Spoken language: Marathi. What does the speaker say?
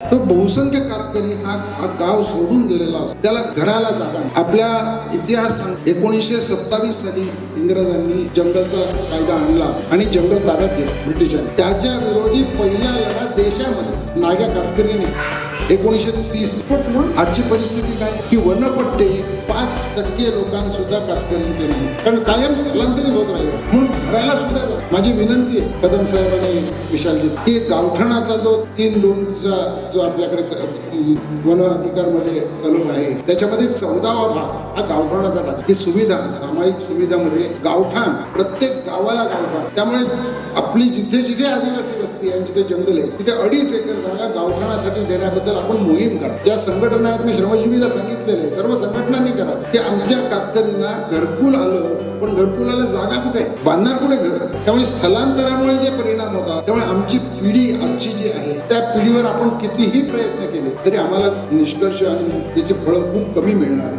तो बहुसंख्य कातकरी हा हा गाव सोडून गेलेला असतो. त्याला घराला जागा आपल्या इतिहास एकोणीसशे सत्तावीस साली इंग्रजांनी जंगलचा कायदा आणला आणि जंगल ताब्यात घेतलं ब्रिटिशांनी. त्याच्या विरोधी पहिला लढा देशामध्ये नाग्या कातकरीने. एकोणीसशे तीस. आजची परिस्थिती काय? की वनपट्टे पाच टक्के लोकांसुद्धा कातकरींचे नाही कारण कायम स्थलांतरित होत राहिले. म्हणून माझी विनंती आहे कदम साहेब आणि विशालजी की गावठणाचा जो तीन लोनचा जो आपल्याकडे क- वन अधिकारमध्ये कलम आहे त्याच्यामध्ये चौदावा भाग हा गावठाणाचा टाक ही सुविधा सामायिक सुविधामध्ये गावठाण प्रत्येक गावाला गावठाण. त्यामुळे आपली जिथे जिथे आदिवासी वस्ती आहे जिथे जंगल आहे तिथे अडीच एकर जागा गावठाणासाठी देण्याबद्दल आपण मोहीम करा ज्या संघटना आहेत मी श्रमजीवीला सांगितलेलं आहे सर्व संघटनांनी करा. की आमच्या कातकरींना घरकुल आलं पण घरकुलाला जागा कुठे? बांधणार कुठे घर? त्यामुळे स्थलांतरामुळे जे परिणाम होतात त्यामुळे आमची पिढी आजची जी आहे त्या पिढीवर आपण कितीही प्रयत्न केले तरी आम्हाला निष्कर्ष आणि त्याची फळं खूप कमी मिळणार